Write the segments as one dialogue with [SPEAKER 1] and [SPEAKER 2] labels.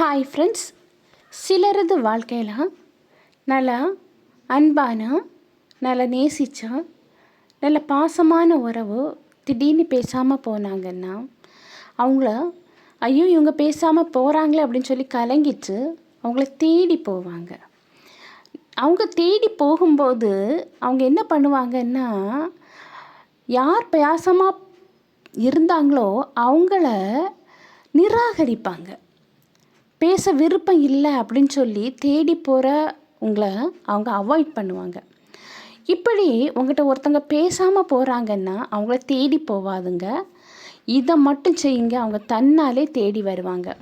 [SPEAKER 1] Hi friends சிலரது வாழ்க்கையில் நல்லா அன்பான நல்லா நேசிச்சா நல்ல பாசமான உறவு திடீர்னு பேசாமல் போனாங்கன்னா அவங்கள ஐயோ இவங்க பேசாமல் போகிறாங்களே அப்படின்னு சொல்லி கலங்கிட்டு அவங்கள தேடி போவாங்க. அவங்க தேடி போகும்போது அவங்க என்ன பண்ணுவாங்கன்னா யார் பேசாமல் இருந்தாங்களோ அவங்கள நிராகரிப்பாங்க. பேச விருப்பம் இல்லை அப்படின்னு சொல்லி தேடி போகிற உங்களை அவங்க அவாய்ட் பண்ணுவாங்க. இப்படி உங்கள்கிட்ட ஒருத்தங்க பேசாமல் போகிறாங்கன்னா அவங்கள தேடி போவாதுங்க. இதை மட்டும் செய்யுங்க. அவங்க தன்னாலே தேடி வருவாங்க.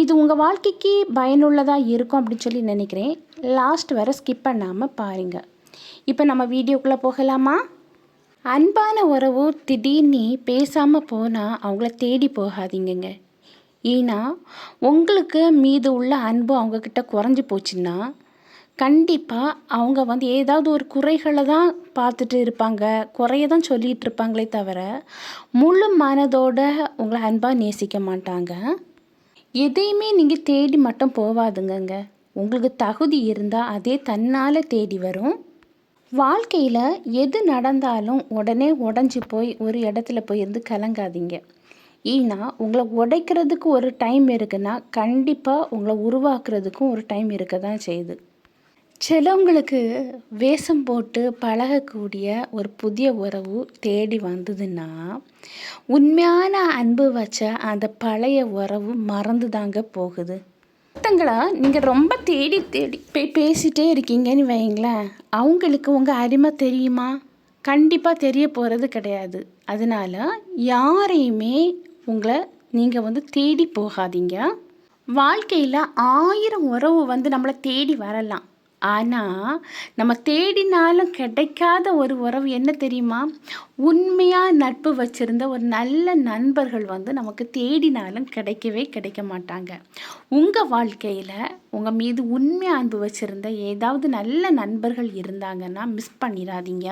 [SPEAKER 1] இது உங்கள் வாழ்க்கைக்கு பயனுள்ளதாக இருக்கும் அப்படின்னு சொல்லி நினைக்கிறேன். லாஸ்ட் வரை ஸ்கிப் பண்ணாமல் பாருங்கள் இப்போ நம்ம வீடியோக்குள்ளே போகலாமா? அன்பான உறவு திடீர்னு பேசாமல் போனால் அவங்கள தேடி போகாதீங்கங்க. ஏன்னா உங்களுக்கு மீது உள்ள அன்பு அவங்கக்கிட்ட குறைஞ்சி போச்சுன்னா கண்டிப்பாக அவங்க வந்து ஏதாவது ஒரு குறைகளை தான் பார்த்துட்டு இருப்பாங்க குறைய தான் சொல்லிகிட்டு இருப்பாங்களே தவிர முழு மனதோட உங்களை அன்பாக நேசிக்க மாட்டாங்க. எதையுமே நீங்கள் தேடி மட்டும் போவாதுங்கங்க. உங்களுக்கு தகுதி இருந்தால் அதே தன்னால் தேடி வரும். வாழ்க்கையில் எது நடந்தாலும் உடனே உடஞ்சி போய் ஒரு இடத்துல போய் இருந்து கலங்காதீங்க. ஏன்னா உங்களை உடைக்கிறதுக்கு ஒரு டைம் இருக்குன்னா கண்டிப்பாக உங்களை உருவாக்குறதுக்கும் ஒரு டைம் இருக்க தான் செய்யுது. சிலவங்களுக்கு வேஷம் போட்டு பழகக்கூடிய ஒரு புதிய உறவு தேடி வந்ததுன்னா உண்மையான அன்பு வச்ச அந்த பழைய உறவு மறந்து தாங்க போகுது. ஒருத்தங்களா நீங்கள் ரொம்ப தேடி தேடி போய் பேசிகிட்டே இருக்கீங்கன்னு வைங்களேன் அவங்களுக்கு உங்கள் அருமை தெரியுமா? கண்டிப்பாக தெரிய போகிறது கிடையாது. அதனால் யாரையுமே உங்களை நீங்கள் வந்து தேடி போகாதீங்க. வாழ்க்கையில் ஆயிரம் உறவு வந்து நம்மளை தேடி வரலாம். ஆனால் நம்ம தேடினாலும் கிடைக்காத ஒரு உறவு என்ன தெரியுமா? உண்மையாக நட்பு வச்சுருந்த ஒரு நல்ல நண்பர்கள் வந்து நமக்கு தேடினாலும் கிடைக்கவே கிடைக்க மாட்டாங்க. உங்கள் வாழ்க்கையில் உங்கள் மீது உண்மையாக அன்பு வச்சுருந்த ஏதாவது நல்ல நண்பர்கள் இருந்தாங்கன்னா மிஸ் பண்ணிடாதீங்க.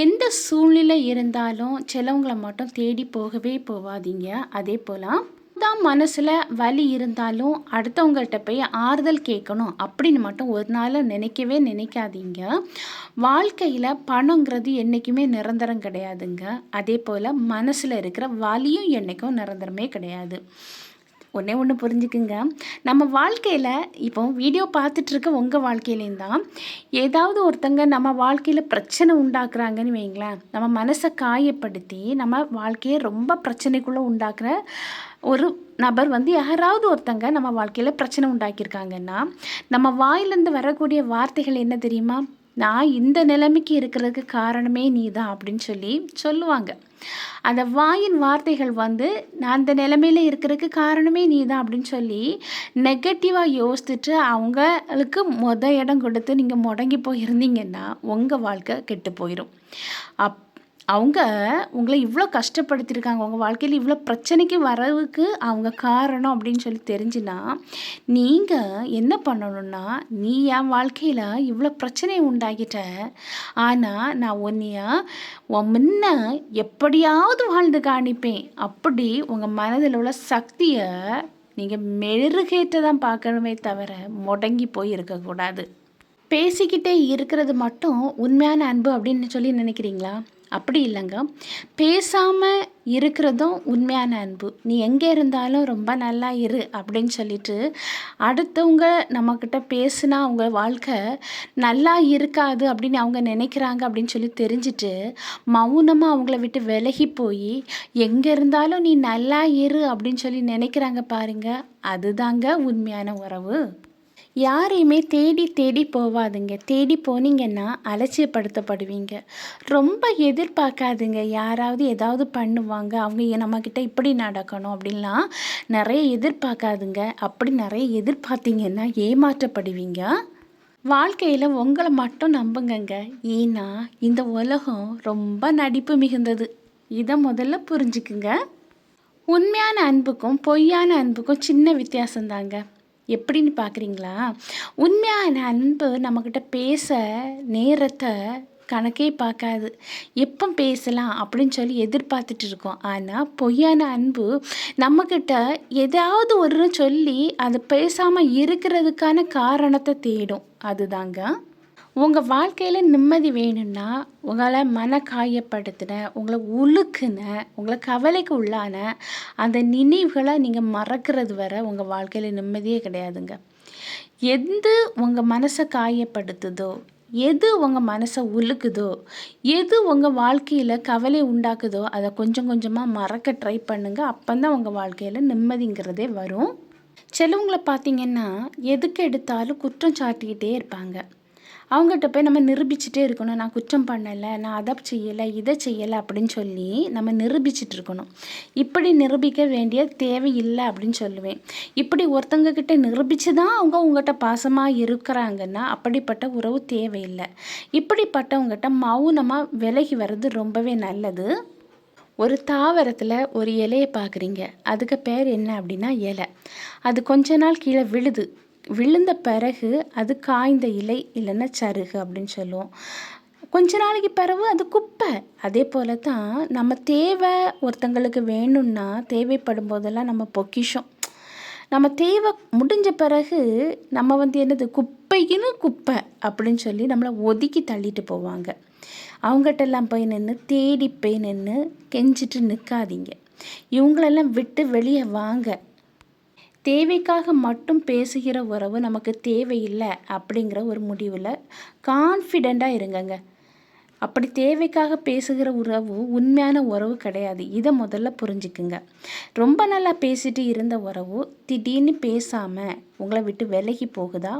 [SPEAKER 1] எந்த சூழ்நிலை இருந்தாலும் சிலவங்களை மட்டும் தேடி போகவே போகாதீங்க அதே போல் தான் மனசில் வலி இருந்தாலும் அடுத்தவங்கள்ட்ட போய் ஆறுதல் கேட்கணும் அப்படின்னு மட்டும் ஒரு நாள் நினைக்கவே நினைக்காதீங்க. வாழ்க்கையில் பணங்கிறது என்றைக்குமே நிரந்தரம் கிடையாதுங்க. அதே போல் மனசில் இருக்கிற வலியும் என்றைக்கும் நிரந்தரமே கிடையாது. ஒன்றே ஒன்று புரிஞ்சுக்குங்க. நம்ம வாழ்க்கையில் இப்போ வீடியோ பார்த்துட்ருக்க உங்கள் வாழ்க்கையிலேயும் தான் ஏதாவது ஒருத்தங்க நம்ம வாழ்க்கையில் பிரச்சனை உண்டாக்குறாங்கன்னு வைங்களேன் நம்ம மனசை காயப்படுத்தி நம்ம வாழ்க்கையை ரொம்ப பிரச்சனைக்குள்ளே உண்டாக்குற ஒரு நபர் வந்து யாராவது ஒருத்தங்க நம்ம வாழ்க்கையில் பிரச்சனை உண்டாக்கியிருக்காங்கன்னா நம்ம வாயிலேருந்து வரக்கூடிய வார்த்தைகள் என்ன தெரியுமா? நான் இந்த நிலைமைக்கு இருக்கிறதுக்கு காரணமே நீ தான் அப்படின்னு சொல்லி சொல்லுவாங்க. அந்த வாயின் வார்த்தைகள் வந்து நான் அந்த நிலைமையில் இருக்கிறதுக்கு காரணமே நீ தான் அப்படின்னு சொல்லி நெகட்டிவாக யோசிச்சுட்டு அவங்களுக்கு மொதல் இடம் கொடுத்து நீங்கள் முடங்கி போயிருந்தீங்கன்னா உங்கள் வாழ்க்கை கெட்டு போயிடும் அப் அவங்க உங்களை இவ்வளோ கஷ்டப்படுத்தியிருக்காங்க உங்கள் வாழ்க்கையில் இவ்வளோ பிரச்சனைக்கு வரவுக்கு அவங்க காரணம் அப்படின்னு சொல்லி தெரிஞ்சுன்னா நீங்கள் என்ன பண்ணணும்னா நீ என் வாழ்க்கையில் இவ்வளோ பிரச்சனையை உண்டாக்கிட்ட. ஆனால் நான் உன்னைய உன் முன்ன எப்படியாவது வாழ்ந்து காணிப்பேன் அப்படி உங்கள் மனதில் உள்ள சக்தியை நீங்கள் மெருகேற்ற தான் பார்க்கணுமே தவிர முடங்கி போய் இருக்கக்கூடாது. பேசிக்கிட்டே இருக்கிறது மட்டும் உண்மையான அன்பு அப்படின்னு சொல்லி நினைக்கிறீங்களா? அப்படி இல்லைங்க. பேசாமல் இருக்கிறதும் உண்மையான அன்பு. நீ எங்கே இருந்தாலும் ரொம்ப நல்லா இரு அப்படின்னு சொல்லிட்டு அடுத்தவங்க நம்மக்கிட்ட பேசுனா அவங்க வாழ்க்கை நல்லா இருக்காது அப்படின்னு அவங்க நினைக்கிறாங்க அப்படின்னு சொல்லி தெரிஞ்சுட்டு மௌனமாக அவங்கள விட்டு விலகி போய் எங்கே இருந்தாலும் நீ நல்லா இரு அப்படின்னு சொல்லி நினைக்கிறாங்க பாருங்க. அதுதாங்க உண்மையான உறவு. யாரையுமே தேடி தேடி போவாதுங்க. தேடி போனீங்கன்னா அலட்சியப்படுத்தப்படுவீங்க. ரொம்ப எதிர்பார்க்காதுங்க. யாராவது ஏதாவது பண்ணுவாங்க. அவங்க நம்மக்கிட்ட இப்படி நடக்கணும் அப்படின்லாம் நிறைய எதிர்பார்க்காதுங்க. அப்படி நிறைய எதிர்பார்த்தீங்கன்னா ஏமாற்றப்படுவீங்க. வாழ்க்கையில் உங்களை மட்டும் நம்புங்கங்க. ஏன்னா இந்த உலகம் ரொம்ப நடிப்பு மிகுந்தது. இதை முதல்ல புரிஞ்சுக்குங்க. உண்மையான அன்புக்கும் பொய்யான அன்புக்கும் சின்ன வித்தியாசம்தாங்க. எப்படின்னு பார்க்குறீங்களா? உண்மையான அன்பு நம்மக்கிட்ட பேச நேரத்தை கணக்கே பார்க்காது. எப்போ பேசலாம் அப்படின்னு சொல்லி எதிர்பார்த்துட்டு இருக்கோம். ஆனால் பொய்யான அன்பு நம்மக்கிட்ட ஏதாவது ஒரு சொல்லி அது பேசாமல் இருக்கிறதுக்கான காரணத்தை தேடும். அதுதாங்க உங்கள் வாழ்க்கையில் நிம்மதி வேணும்னா உங்களை மன காயப்படுத்தின உங்களை உழுக்குன உங்களை கவலைக்கு உள்ளான அந்த நினைவுகளை நீங்கள் மறக்கிறது வர உங்கள் வாழ்க்கையில் நிம்மதியே கிடையாதுங்க. எந்த உங்கள் மனசை காயப்படுத்துதோ எது உங்கள் மனசை உழுக்குதோ எது உங்கள் வாழ்க்கையில் கவலை உண்டாக்குதோ அதை கொஞ்சம் கொஞ்சமாக மறக்க ட்ரை பண்ணுங்கள் அப்போ தான் உங்கள் வாழ்க்கையில் நிம்மதிங்கிறதே வரும். சிலவங்களை பார்த்தீங்கன்னா எதுக்கு எடுத்தாலும் குற்றம் சாட்டிக்கிட்டே இருப்பாங்க. அவங்ககிட்ட போய் நம்ம நிரூபிச்சுட்டே இருக்கணும். நான் குற்றம் பண்ணலை நான் அதை செய்யலை இதை செய்யலை அப்படின்னு சொல்லி நம்ம நிரூபிச்சுட்டு இருக்கணும். இப்படி நிரூபிக்க வேண்டிய தேவை இல்லை அப்படின்னு சொல்லுவேன். இப்படி ஒருத்தங்க கிட்ட நிரூபித்து தான் அவங்க உங்கள்கிட்ட பாசமாக இருக்கிறாங்கன்னா அப்படிப்பட்ட உறவு தேவையில்லை. இப்படிப்பட்டவங்ககிட்ட மௌனமாக விலகி வர்றது ரொம்பவே நல்லது. ஒரு தாவரத்தில் ஒரு இலையை பார்க்குறீங்க அதுக்கு பேர் என்ன அப்படின்னா இலை. அது கொஞ்ச நாள் கீழே விழுது. விழுந்த பிறகு அது காய்ந்த இலை இல்லைன்னா சருகு அப்படின்னு சொல்லுவோம். கொஞ்ச நாளைக்கு பிறகு அது குப்பை. அதே போல் தான் நம்ம தேவை ஒருத்தங்களுக்கு வேணும்னா தேவைப்படும் போதெல்லாம் நம்ம பொக்கிஷம். நம்ம தேவை முடிஞ்ச பிறகு நம்ம வந்து என்னது? குப்பைக்குன்னு குப்பை அப்படின்னு சொல்லி நம்மளை ஒதுக்கி தள்ளிட்டு போவாங்க. அவங்ககிட்டலாம் போய் நின்று தேடி போய் நின்று கெஞ்சிட்டு நிற்காதீங்க இவங்களெல்லாம் விட்டு வெளியே வாங்க. தேவைக்காக மட்டும் பேசுகிற உறவு நமக்கு தேவையில்லை அப்படிங்கிற ஒரு முடிவில் கான்ஃபிடெண்ட்டாக இருங்கங்க. அப்படி தேவைக்காக பேசுகிற உறவு உண்மையான உறவு கிடையாது. இதை முதல்ல புரிஞ்சுக்குங்க. ரொம்ப நல்லா பேசிட்டு இருந்த உறவு திடீர்னு பேசாமல் உங்களை விட்டு விலகி போகுதா?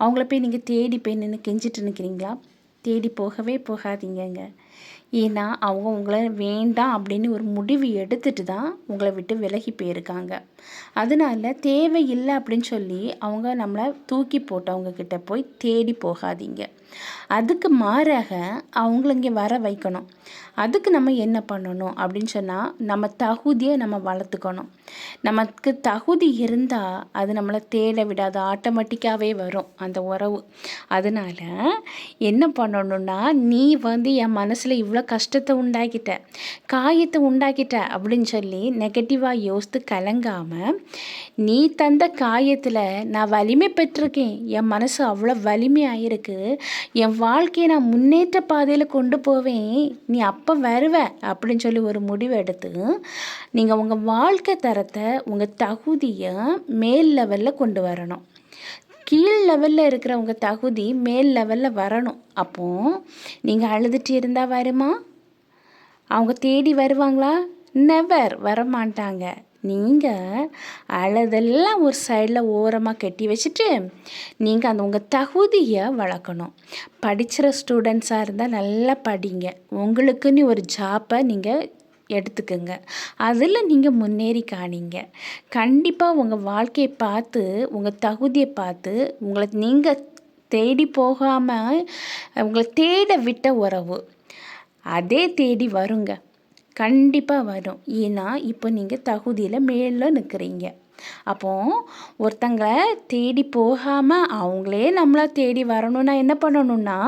[SPEAKER 1] அவங்கள போய் நீங்கள் தேடி போய் நின்று கெஞ்சிட்டு நிற்கிறீங்களா தேடி போகவே போகாதீங்கங்க. ஏன்னா அவங்க உங்களை வேண்டாம் அப்படின்னு ஒரு முடிவு எடுத்துட்டு தான் உங்களை விட்டு விலகி போயிருக்காங்க. அதனால தேவையில்லை அப்படின்னு சொல்லி அவங்க நம்மளை தூக்கி போட்டவங்க கிட்ட போய் தேடி போகாதீங்க. அதுக்கு மாறாக அவங்கள இங்கே வர வைக்கணும். அதுக்கு நம்ம என்ன பண்ணணும் அப்படின்னு சொன்னால் நம்ம தகுதியை நம்ம வளர்த்துக்கணும். நமக்கு தகுதி இருந்தால் அது நம்மளை தேட விடாது ஆட்டோமேட்டிக்காகவே வரும் அந்த உறவு. அதனால் என்ன பண்ணணும்னா நீ வந்து என் மனசில் இவ்வளோ கஷ்டத்தை உண்டாக்கிட்ட காயத்தை உண்டாக்கிட்ட அப்படின்னு சொல்லி நெகட்டிவாக யோசித்து கலங்காமல் நீ தந்த காயத்தில் நான் வலிமை பெற்றிருக்கேன். என் மனசு அவ்வளோ வலிமையாக இருக்குது என் வாழ்க்கையை நான் முன்னேற்ற பாதையில் கொண்டு போவேன். நீ அப்போ வருவ. அப்படின்னு சொல்லி ஒரு முடிவு எடுத்து நீங்கள் உங்கள் வாழ்க்கை தரத்தை உங்கள் தகுதியை மேல் லெவலில் கொண்டு வரணும். கீழ் லெவலில் இருக்கிற உங்கள் தகுதி மேல் லெவலில் வரணும். அப்போது நீங்கள் அழுதுட்டு இருந்தால் வருமா? அவங்க தேடி வருவாங்களா? நெவர் வரமாட்டாங்க. நீங்கள் அழுதெல்லாம் ஒரு சைடில் ஓரமாக கட்டி வச்சுட்டு நீங்கள் அந்த உங்கள் தகுதியை வளர்க்கணும். படிச்சிற ஸ்டூடெண்ட்ஸாக இருந்தால் நல்லா படிங்க. உங்களுக்குன்னு ஒரு ஜாப்பை நீங்கள் எடுத்துக்கோங்க. அதில் நீங்கள் முன்னேறி காணிங்க. கண்டிப்பாக உங்கள் வாழ்க்கையை பார்த்து உங்கள் தகுதியை பார்த்து உங்களை நீங்கள் தேடி போகாமல் உங்களை தேட விட்ட உறவு அதே தேடி வருங்க. கண்டிப்பாக வரும். ஏன்னா இப்போ நீங்கள் தகுதியில் மேலே நிற்கிறீங்க அப்போது ஒருத்தங்களை தேடி போகாமல் அவங்களே நம்மளை தேடி வரணும்னா என்ன பண்ணணும்னா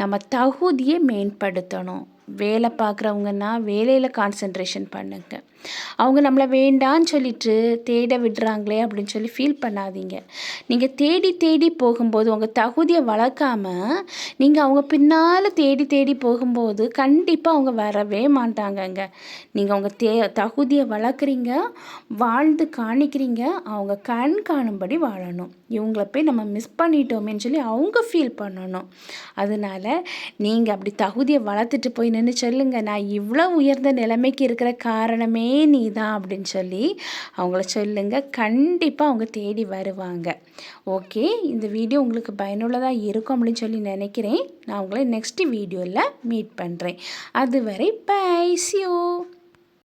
[SPEAKER 1] நம்ம தகுதியை மேம்படுத்தணும். வேலை பார்க்குறவங்கன்னா வேலையில் கான்சென்ட்ரேஷன் பண்ணுங்கள் அவங்க நம்மளை வேண்டான்னு சொல்லிட்டு தேட விடுறாங்களே அப்படின்னு சொல்லி ஃபீல் பண்ணாதீங்க. நீங்கள் தேடி தேடி போகும்போது உங்கள் தகுதியை வளர்க்காமல் நீங்கள் அவங்க பின்னால் தேடி தேடி போகும்போது கண்டிப்பாக அவங்க வரவே மாட்டாங்கங்க. நீங்கள் அவங்க தே தகுதியை வளர்க்குறீங்க வாழ்ந்து காணிக்கிறீங்க அவங்க கண் காணும்படி வாழணும். இவங்கள போய் நம்ம மிஸ் பண்ணிட்டோமேன்னு சொல்லி அவங்க ஃபீல் பண்ணணும். அதனால் நீங்கள் அப்படி தகுதியை வளர்த்துட்டு போய் நின்று சொல்லுங்கள் நான் இவ்வளோ உயர்ந்த நிலைமைக்கு இருக்கிற காரணமே நீ தான் அப்படின்னு சொல்லி அவங்கள சொல்லுங்கள் கண்டிப்பாக அவங்க தேடி வருவாங்க. ஓகே இந்த வீடியோ உங்களுக்கு பயனுள்ளதாக இருக்கும் அப்படின்னு சொல்லி நினைக்கிறேன். நான் உங்களை நெக்ஸ்ட் வீடியோவில் மீட் பண்ணுறேன் அதுவரை பைசியோ